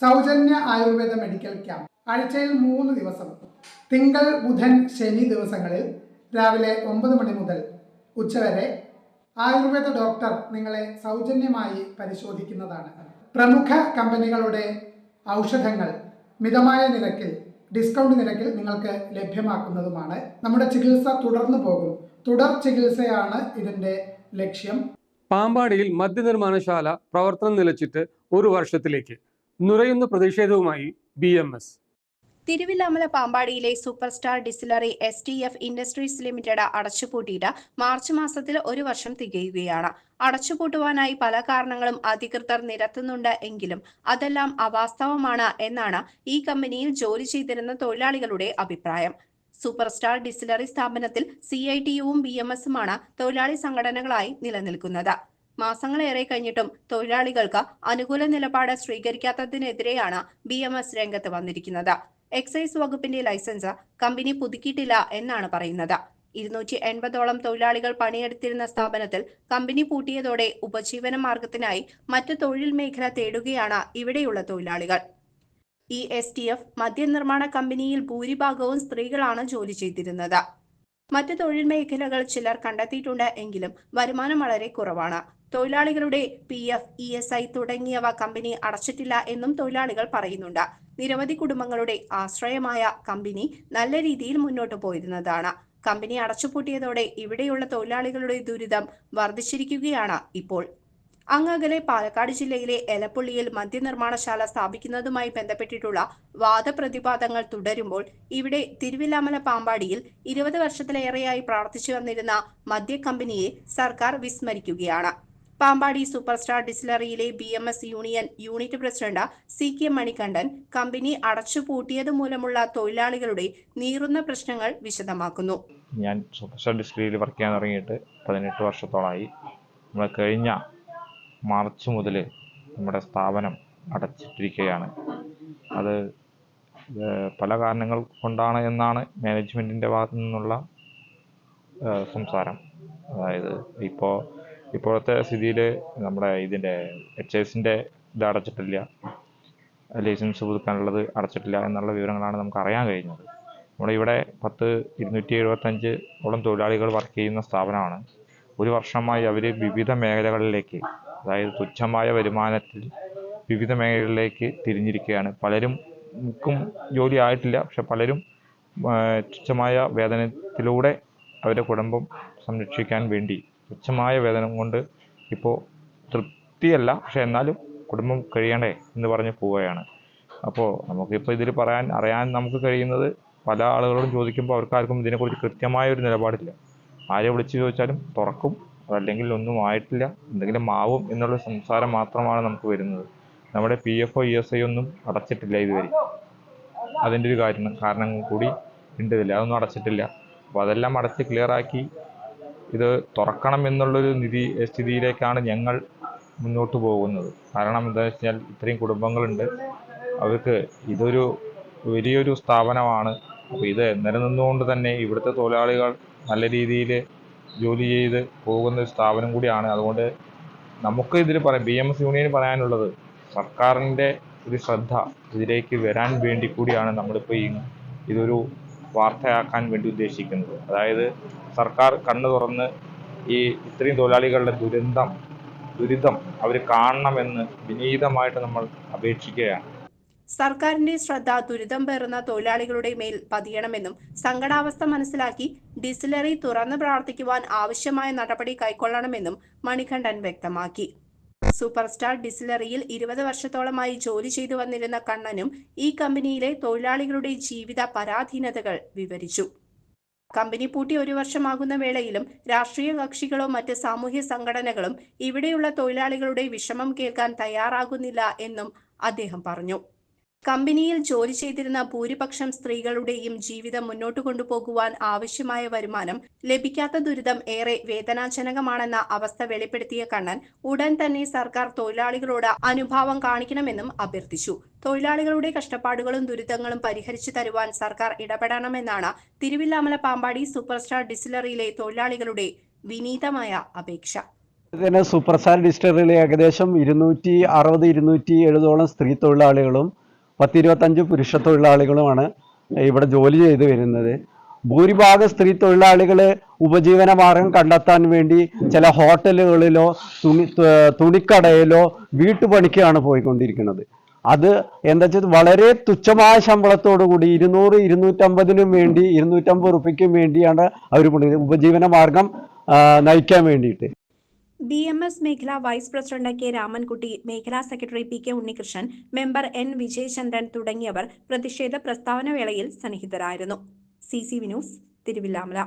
സൗജന്യ Ayurveda medical camp ആഴ്ചയിൽ മൂന്ന് ദിവസം. തിങ്കൾ ബുധൻ ശനി ദിവസങ്ങളിൽ രാവിലെ ഒമ്പത് മണി മുതൽ ഉച്ചവരെ ആയുർവേദ ഡോക്ടർ നിങ്ങളെ സൗജന്യമായി പരിശോധിക്കുന്നതാണ്. പ്രമുഖ കമ്പനികളുടെ ഔഷധങ്ങൾ മിതമായ നിരക്കിൽ ഡിസ്കൗണ്ട് നിരക്കിൽ നിങ്ങൾക്ക് ലഭ്യമാക്കുന്നതുമാണ്. നമ്മുടെ ചികിത്സ തുടർന്നു പോകും. തുടർ ചികിത്സയാണ് ഇതിന്റെ ലക്ഷ്യം. പാമ്പാടിയിൽ മദ്യനിർമ്മാണശാല പ്രവർത്തനം നിലച്ചിട്ട് ഒരു വർഷത്തിലേക്ക്. നുരയുന്ന പ്രതിഷേധവുമായി B M S. Thiruvilwamala പാമ്പാടിയിലെ super star distillery S T F industries limited അടച്ചുപൂട്ടിയിട്ട് March മാസത്തിൽ ഒരു വർഷം തികയുകയാണ്. അടച്ചുപൂട്ടുവാനായി പല കാരണങ്ങളും അധികൃതർ നിരത്തുന്നുണ്ട് എങ്കിലും അതെല്ലാം അവാസ്തവമാണ് എന്നാണ് ഈ കമ്പനിയിൽ ജോലി ചെയ്തിരുന്ന തൊഴിലാളികളുടെ അഭിപ്രായം. സൂപ്പർ സ്റ്റാർ ഡിസിലറി സ്ഥാപനത്തിൽ സി ഐ ടിയുവും ബി എം എസുമാണ് തൊഴിലാളി സംഘടനകളായി നിലനിൽക്കുന്നത്. മാസങ്ങളേറെ കഴിഞ്ഞിട്ടും തൊഴിലാളികൾക്ക് അനുകൂല നിലപാട് സ്വീകരിക്കാത്തതിനെതിരെയാണ് ബി എം എസ് രംഗത്ത് വന്നിരിക്കുന്നത്. എക്സൈസ് വകുപ്പിന്റെ ലൈസൻസ് കമ്പനി പുതുക്കിയിട്ടില്ല എന്നാണ് പറയുന്നത്. ഇരുന്നൂറ്റി എൺപതോളം തൊഴിലാളികൾ പണിയെടുത്തിരുന്ന സ്ഥാപനത്തിൽ കമ്പനി പൂട്ടിയതോടെ ഉപജീവന മാർഗത്തിനായി മറ്റു തൊഴിൽ മേഖല തേടുകയാണ് ഇവിടെയുള്ള തൊഴിലാളികൾ. ഈ എസ് ടി എഫ് മദ്യനിർമ്മാണ കമ്പനിയിൽ ഭൂരിഭാഗവും സ്ത്രീകളാണ് ജോലി ചെയ്തിരുന്നത്. മറ്റ് തൊഴിൽ മേഖലകൾ ചിലർ കണ്ടെത്തിയിട്ടുണ്ട് എങ്കിലും വരുമാനം വളരെ കുറവാണ്. തൊഴിലാളികളുടെ P F E S I തുടങ്ങിയവ കമ്പനി അടച്ചിട്ടില്ല എന്നും തൊഴിലാളികൾ പറയുന്നുണ്ട്. നിരവധി കുടുംബങ്ങളുടെ ആശ്രയമായ കമ്പനി നല്ല രീതിയിൽ മുന്നോട്ട് പോയിരുന്നതാണ്. കമ്പനി അടച്ചുപൂട്ടിയതോടെ ഇവിടെയുള്ള തൊഴിലാളികളുടെ ദുരിതം വർദ്ധിച്ചിരിക്കുകയാണ് ഇപ്പോൾ. അങ്ങകലെ പാലക്കാട് ജില്ലയിലെ എലപ്പുള്ളിയിൽ മദ്യനിർമ്മാണശാല സ്ഥാപിക്കുന്നതുമായി ബന്ധപ്പെട്ടിട്ടുള്ള വാദപ്രതിവാദങ്ങൾ തുടരുമ്പോൾ ഇവിടെ തിരുവില്ലാമല പാമ്പാടിയിൽ ഇരുപത് വർഷത്തിലേറെയായി പ്രവർത്തിച്ചു വന്നിരുന്ന മദ്യ കമ്പനിയെ സർക്കാർ വിസ്മരിക്കുകയാണ്. Pampady super star ഡിസ്റ്റിലറിയിലെ B M S union unit president C K Manikandan company അടച്ചുപൂട്ടിയത് മൂലമുള്ള തൊഴിലാളികളുടെ നീറുന്ന പ്രശ്നങ്ങൾ വിശദമാക്കുന്നു. ഞാൻ സൂപ്പർ സ്റ്റാർ ഡിസ്ട്രിയിൽ വർക്ക് ചെയ്യാൻ തുടങ്ങിയിട്ട് പതിനെട്ട് വർഷത്തോളമായി. നമ്മൾ കഴിഞ്ഞ മാർച്ച് മുതൽ നമ്മുടെ സ്ഥാപനം അടച്ചിട്ടിരിക്കുകയാണ്. അത് പല കാരണങ്ങൾ കൊണ്ടാണ് എന്നാണ് മാനേജ്മെന്റിന്റെ ഭാഗത്തു നിന്നുള്ള സംസാരം. അതായത് ഇപ്പോൾ ഇപ്പോഴത്തെ സ്ഥിതിയിൽ നമ്മുടെ ഇതിന്റെ എച്ച് എസിന്റെ ഇത് അടച്ചിട്ടില്ല. ലൈസൻസ് പുതുക്കാനുള്ളത് അടച്ചിട്ടില്ല എന്നുള്ള വിവരങ്ങളാണ് നമുക്ക് അറിയാൻ കഴിഞ്ഞത്. നമ്മുടെ ഇവിടെ പത്ത് ഇരുന്നൂറ്റി എഴുപത്തഞ്ച് ഓളം തൊഴിലാളികൾ വർക്ക് ചെയ്യുന്ന സ്ഥാപനമാണ്. ഒരു വർഷമായി അവർ വിവിധ മേഖലകളിലേക്ക് അതായത് തുച്ഛമായ വരുമാനത്തിൽ വിവിധ മേഖലകളിലേക്ക് തിരിഞ്ഞിരിക്കുകയാണ്. പലരും ക്കും ജോലി ആയിട്ടില്ല. പക്ഷെ പലരും തുച്ഛമായ വേതനത്തിലൂടെ അവരുടെ കുടുംബം സംരക്ഷിക്കാൻ വേണ്ടി തുച്ഛമായ വേതനം കൊണ്ട് ഇപ്പോൾ തൃപ്തിയല്ല. പക്ഷെ എന്നാലും കുടുംബം കഴിയണ്ടേ എന്ന് പറഞ്ഞ് പോവുകയാണ്. അപ്പോൾ നമുക്കിപ്പോൾ ഇതിൽ പറയാൻ അറിയാൻ നമുക്ക് കഴിയുന്നത് പല ആളുകളോടും ചോദിക്കുമ്പോൾ അവർക്കാർക്കും ഇതിനെക്കുറിച്ച് കൃത്യമായ ഒരു നിലപാടില്ല. ആരെ വിളിച്ച് ചോദിച്ചാലും തുറക്കും അതല്ലെങ്കിൽ ഒന്നും ആയിട്ടില്ല. എന്തെങ്കിലും മാവും എന്നുള്ള സംസാരം മാത്രമാണ് നമുക്ക് വരുന്നത്. നമ്മുടെ P F O E S I ഒന്നും അടച്ചിട്ടില്ല ഇതുവരെ. അതിന്റെ ഒരു കാരണം കാരണം കൂടി ഉണ്ട് ഇതിൽ അതൊന്നും അടച്ചിട്ടില്ല. അപ്പോൾ അതെല്ലാം അടച്ച് ക്ലിയറാക്കി ഇത് തുറക്കണം എന്നുള്ളൊരു നിധി സ്ഥിതിയിലേക്കാണ് ഞങ്ങൾ മുന്നോട്ട് പോകുന്നത്. കാരണം എന്താണെന്ന് വെച്ചാൽ ഇത്രയും കുടുംബങ്ങളുണ്ട്. അവർക്ക് ഇതൊരു വലിയൊരു സ്ഥാപനമാണ്. അപ്പോൾ ഇത് നിലനിന്നുകൊണ്ട് തന്നെ ഇവിടുത്തെ തൊഴിലാളികൾ നല്ല രീതിയിൽ ജോലി ചെയ്ത് പോകുന്ന ഒരു സ്ഥാപനം കൂടിയാണ്. അതുകൊണ്ട് നമുക്ക് ഇതിൽ പറയാം ബി എം എസ് യൂണിയന് പറയാനുള്ളത് സർക്കാരിന്റെ ഒരു ശ്രദ്ധ ഇതിലേക്ക് വരാൻ വേണ്ടി കൂടിയാണ് നമ്മളിപ്പോൾ ഈ ഇതൊരു വാർത്തയാക്കാൻ വേണ്ടി ഉദ്ദേശിക്കുന്നത്. അതായത് സർക്കാർ കണ്ണു തുറന്ന് ഈ ഇത്രയും തൊഴിലാളികളുടെ ദുരന്തം ദുരിതം അവർ കാണണമെന്ന് വിനീതമായിട്ട് നമ്മൾ അപേക്ഷിക്കുകയാണ്. സർക്കാരിന്റെ ശ്രദ്ധ ദുരിതം പേറുന്ന തൊഴിലാളികളുടെ മേൽ പതിയണമെന്നും സങ്കടാവസ്ഥ മനസ്സിലാക്കി ഡിസിലറി തുറന്ന് പ്രവർത്തിക്കുവാൻ ആവശ്യമായ നടപടി കൈക്കൊള്ളണമെന്നും മണികണ്ഠൻ വ്യക്തമാക്കി. സൂപ്പർ സ്റ്റാർ ഡിസിലറിയിൽ ഇരുപത് വർഷത്തോളമായി ജോലി ചെയ്തു വന്നിരുന്ന കണ്ണനും ഈ കമ്പനിയിലെ തൊഴിലാളികളുടെ ജീവിത പരാധീനതകൾ വിവരിച്ചു. കമ്പനി പൂട്ടി ഒരു വർഷമാകുന്ന വേളയിലും രാഷ്ട്രീയ കക്ഷികളോ മറ്റ് സാമൂഹ്യ സംഘടനകളും ഇവിടെയുള്ള തൊഴിലാളികളുടെ വിഷമം കേൾക്കാൻ തയ്യാറാകുന്നില്ല എന്നും അദ്ദേഹം പറഞ്ഞു. കമ്പനിയിൽ ജോലി ചെയ്തിരുന്ന ഭൂരിപക്ഷം സ്ത്രീകളുടെയും ജീവിതം മുന്നോട്ട് കൊണ്ടുപോകുവാൻ ആവശ്യമായ വരുമാനം ലഭിക്കാത്ത ദുരിതം ഏറെ വേദനാജനകമാണെന്ന അവസ്ഥ വെളിപ്പെടുത്തിയ കണ്ണൻ ഉടൻ തന്നെ സർക്കാർ തൊഴിലാളികളോട് അനുഭാവം കാണിക്കണമെന്നും അഭ്യർത്ഥിച്ചു. തൊഴിലാളികളുടെ കഷ്ടപ്പാടുകളും ദുരിതങ്ങളും പരിഹരിച്ചു തരുവാൻ സർക്കാർ ഇടപെടണമെന്നാണ് തിരുവില്ലാമല പാമ്പാടി സൂപ്പർസ്റ്റാർ ഡിസിലറിയിലെ തൊഴിലാളികളുടെ വിനീതമായ അപേക്ഷ. സൂപ്പർസ്റ്റാർ സൂപ്പർ സ്റ്റാർ ഡിസ്റ്റിലറിയിൽ ഏകദേശം ഇരുന്നൂറ്റി അറുപത് ഇരുന്നൂറ്റി എഴുപതോളം സ്ത്രീ തൊഴിലാളികളും പത്തിരുപത്തഞ്ച് പുരുഷ തൊഴിലാളികളുമാണ് ഇവിടെ ജോലി ചെയ്തു വരുന്നത്. ഭൂരിഭാഗം സ്ത്രീ തൊഴിലാളികൾ ഉപജീവന മാർഗം കണ്ടെത്താൻ വേണ്ടി ചില ഹോട്ടലുകളിലോ തുണി തുണിക്കടയിലോ വീട്ടുപണിക്കാണ് പോയിക്കൊണ്ടിരിക്കുന്നത്. അത് എന്താ വെച്ചാൽ വളരെ തുച്ഛമായ ശമ്പളത്തോടു കൂടി ഇരുന്നൂറ് ഇരുന്നൂറ്റമ്പതിനും വേണ്ടി ഇരുന്നൂറ്റമ്പത് റുപ്യക്കും വേണ്ടിയാണ് അവർ ഉപജീവന മാർഗം നയിക്കാൻ വേണ്ടിയിട്ട്. ബി എം എസ് മേഖല വൈസ് പ്രസിഡന്റ് കെ രാമൻകുട്ടി മേഖലാ secretary P K Unnikrishnan member N Vijayachandran തുടങ്ങിയവർ പ്രതിഷേധ പ്രസ്താവന വേളയിൽ സന്നിഹിതരായിരുന്നു. C C V news Thiruvilwamala.